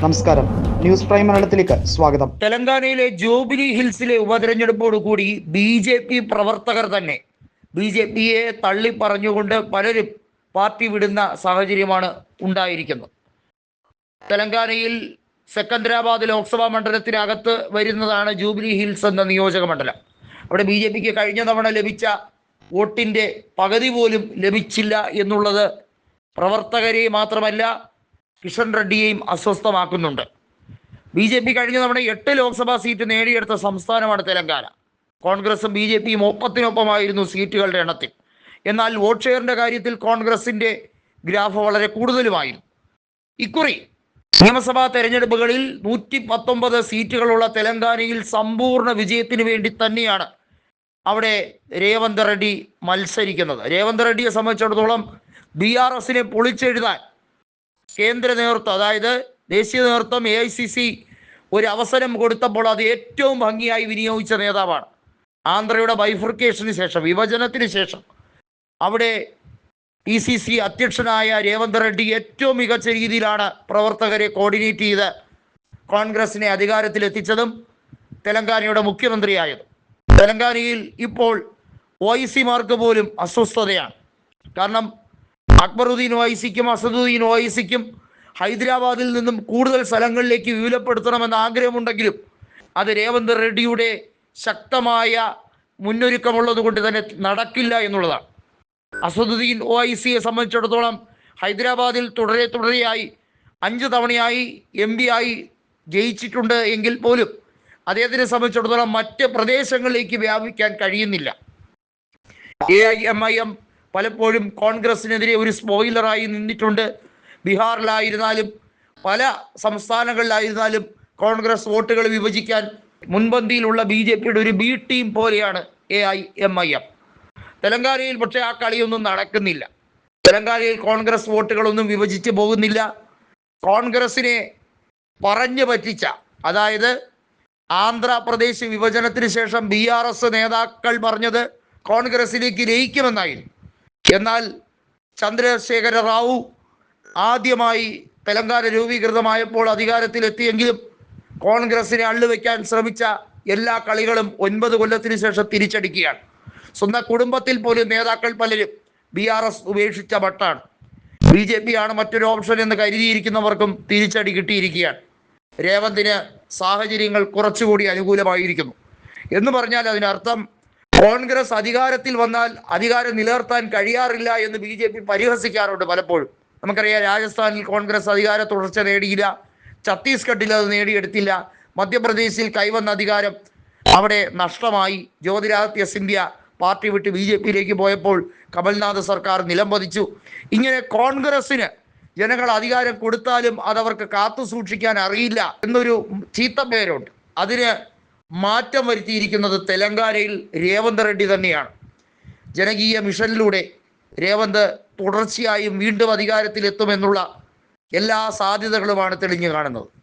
നമസ്കാരം. News prime മലയാളത്തിലേക്ക് സ്വാഗതം. തെലങ്കാനയിലെ ജൂബിലി ഹിൽസിലെ ഉപതെരഞ്ഞെടുപ്പോടുകൂടി ബി ജെ പി പ്രവർത്തകർ തന്നെ ബി ജെ പിയെ തള്ളി പറഞ്ഞുകൊണ്ട് പലരും പാർട്ടി വിടുന്ന സാഹചര്യമാണ് ഉണ്ടായിരിക്കുന്നത്. തെലങ്കാനയിൽ സെക്കന്ദരാബാദ് ലോക്സഭാ മണ്ഡലത്തിനകത്ത് വരുന്നതാണ് ജൂബിലി ഹിൽസ് എന്ന നിയോജക മണ്ഡലം. അവിടെ ബി ജെ പിക്ക് കഴിഞ്ഞ തവണ ലഭിച്ച വോട്ടിന്റെ പകുതി പോലും ലഭിച്ചില്ല എന്നുള്ളത് പ്രവർത്തകരെ മാത്രമല്ല കിഷൻ റെഡ്ഡിയെയും അസ്വസ്ഥമാക്കുന്നുണ്ട്. ബി ജെ പി കഴിഞ്ഞ തവണ എട്ട് ലോക്സഭാ സീറ്റ് നേടിയെടുത്ത സംസ്ഥാനമാണ് തെലങ്കാന. കോൺഗ്രസും ബി ജെ പിയും ഒപ്പത്തിനൊപ്പമായിരുന്നു സീറ്റുകളുടെ എണ്ണത്തിൽ. എന്നാൽ വോട്ട് ഷെയറിന്റെ കാര്യത്തിൽ കോൺഗ്രസിന്റെ ഗ്രാഫ് വളരെ കൂടുതലുമായിരുന്നു. ഇക്കുറി നിയമസഭാ തെരഞ്ഞെടുപ്പുകളിൽ നൂറ്റി പത്തൊമ്പത് സീറ്റുകളുള്ള തെലങ്കാനയിൽ സമ്പൂർണ വിജയത്തിന് വേണ്ടി തന്നെയാണ് അവിടെ രേവന്ത് റെഡ്ഡി മത്സരിക്കുന്നത്. രേവന്ത് റെഡ്ഡിയെ സംബന്ധിച്ചിടത്തോളം ബി ആർ എസിനെ പൊളിച്ചെഴുതാൻ കേന്ദ്ര നേതൃത്വം അതായത് ദേശീയ നേതൃത്വം എ ഐ സി സി ഒരു അവസരം കൊടുത്തപ്പോൾ അത് ഏറ്റവും ഭംഗിയായി വിനിയോഗിച്ച നേതാവാണ്. ആന്ധ്രയുടെ ബൈഫർക്കേഷന് ശേഷം വിഭജനത്തിന് ശേഷം. അവിടെ ഇ സി സി അധ്യക്ഷനായ രേവന്ത് റെഡ്ഡി ഏറ്റവും മികച്ച രീതിയിലാണ് പ്രവർത്തകരെ കോർഡിനേറ്റ് ചെയ്ത് കോൺഗ്രസിനെ അധികാരത്തിലെത്തിച്ചതും തെലങ്കാനയുടെ മുഖ്യമന്ത്രിയായതും. തെലങ്കാനയിൽ ഇപ്പോൾ ഒ പോലും അസ്വസ്ഥതയാണ്. കാരണം അക്ബറുദ്ദീൻ ഒഐസിക്കും അസദുദ്ദീൻ ഒഐസിക്കും ഹൈദരാബാദിൽ നിന്നും കൂടുതൽ സ്ഥലങ്ങളിലേക്ക് വിപുലപ്പെടുത്തണമെന്ന ആഗ്രഹമുണ്ടെങ്കിലും അത് രേവന്ത് റെഡ്ഡിയുടെ ശക്തമായ മുന്നൊരുക്കമുള്ളത് കൊണ്ട് തന്നെ നടക്കില്ല എന്നുള്ളതാണ്. അസദുദ്ദീൻ ഒ ഐ സിയെ സംബന്ധിച്ചിടത്തോളം ഹൈദരാബാദിൽ തുടരെ തുടരെയായി അഞ്ച് തവണയായി എം പി ആയി ജയിച്ചിട്ടുണ്ട് എങ്കിൽ പോലും അദ്ദേഹത്തിനെ സംബന്ധിച്ചിടത്തോളം മറ്റ് പ്രദേശങ്ങളിലേക്ക് വ്യാപിക്കാൻ കഴിയുന്നില്ല. A I M I M പലപ്പോഴും കോൺഗ്രസിനെതിരെ ഒരു സ്പോയിലറായി നിന്നിട്ടുണ്ട്. ബീഹാറിലായിരുന്നാലും പല സംസ്ഥാനങ്ങളിലായിരുന്നാലും കോൺഗ്രസ് വോട്ടുകൾ വിഭജിക്കാൻ മുൻപന്തിയിലുള്ള ബി ജെ പിയുടെ ഒരു ബി ടീം പോലെയാണ് A I M I M തെലങ്കാനയിൽ പക്ഷേ ആ കളിയൊന്നും നടക്കുന്നില്ല. തെലങ്കാനയിൽ കോൺഗ്രസ് വോട്ടുകളൊന്നും വിഭജിച്ച് പോകുന്നില്ല. കോൺഗ്രസിനെ പറഞ്ഞു പറ്റിച്ച അതായത് ആന്ധ്രാപ്രദേശ് വിഭജനത്തിന് ശേഷം ബി ആർ എസ് നേതാക്കൾ പറഞ്ഞത് കോൺഗ്രസിലേക്ക് ലയിക്കുമെന്നായിരുന്നു. എന്നാൽ ചന്ദ്രശേഖര റാവു ആദ്യമായി തെലങ്കാന രൂപീകൃതമായപ്പോൾ അധികാരത്തിലെത്തിയെങ്കിലും കോൺഗ്രസിനെ അള്ളുവെക്കാൻ ശ്രമിച്ച എല്ലാ കളികളും ഒൻപത് കൊല്ലത്തിന് ശേഷം തിരിച്ചടിക്കുകയാണ്. സ്വന്തം കുടുംബത്തിൽ പോലും നേതാക്കൾ പലരും ബി ആർ എസ് ഉപേക്ഷിച്ച മട്ടാണ്. ബി ജെ പി ആണ് മറ്റൊരു ഓപ്ഷൻ എന്ന് കരുതിയിരിക്കുന്നവർക്കും തിരിച്ചടി കിട്ടിയിരിക്കുകയാണ്. രേവന്തിന് സാഹചര്യങ്ങൾ കുറച്ചുകൂടി അനുകൂലമായിരിക്കുന്നു. എന്ന് പറഞ്ഞാൽ അതിനർത്ഥം കോൺഗ്രസ് അധികാരത്തിൽ വന്നാൽ അധികാരം നിലനിർത്താൻ കഴിയാറില്ല എന്ന് ബി ജെ പി പരിഹസിക്കാറുണ്ട് പലപ്പോഴും. നമുക്കറിയാം രാജസ്ഥാനിൽ കോൺഗ്രസ് അധികാര തുടർച്ച നേടിയില്ല ഛത്തീസ്ഗഡിൽ അത് നേടിയെടുത്തില്ല മധ്യപ്രദേശിൽ കൈവന്ന അധികാരം അവിടെ നഷ്ടമായി. ജ്യോതിരാദിത്യ സിന്ധ്യ പാർട്ടി വിട്ട് ബി ജെ പിയിലേക്ക് പോയപ്പോൾ കമൽനാഥ് സർക്കാർ നിലംപതിച്ചു ഇങ്ങനെ കോൺഗ്രസ്സിന് ജനങ്ങൾ അധികാരം കൊടുത്താലും അതവർക്ക് കാത്തു സൂക്ഷിക്കാൻ അറിയില്ല എന്നൊരു ചീത്ത പേരുണ്ട്. അതിന് മാറ്റം വരുത്തിയിരിക്കുന്നത് തെലങ്കാനയിൽ രേവന്ത് റെഡ്ഡി തന്നെയാണ്. ജനകീയ മിഷനിലൂടെ രേവന്ത് തുടർച്ചയായും വീണ്ടും അധികാരത്തിലെത്തുമെന്നുള്ള എല്ലാ സാധ്യതകളുമാണ് തെളിഞ്ഞു കാണുന്നത്.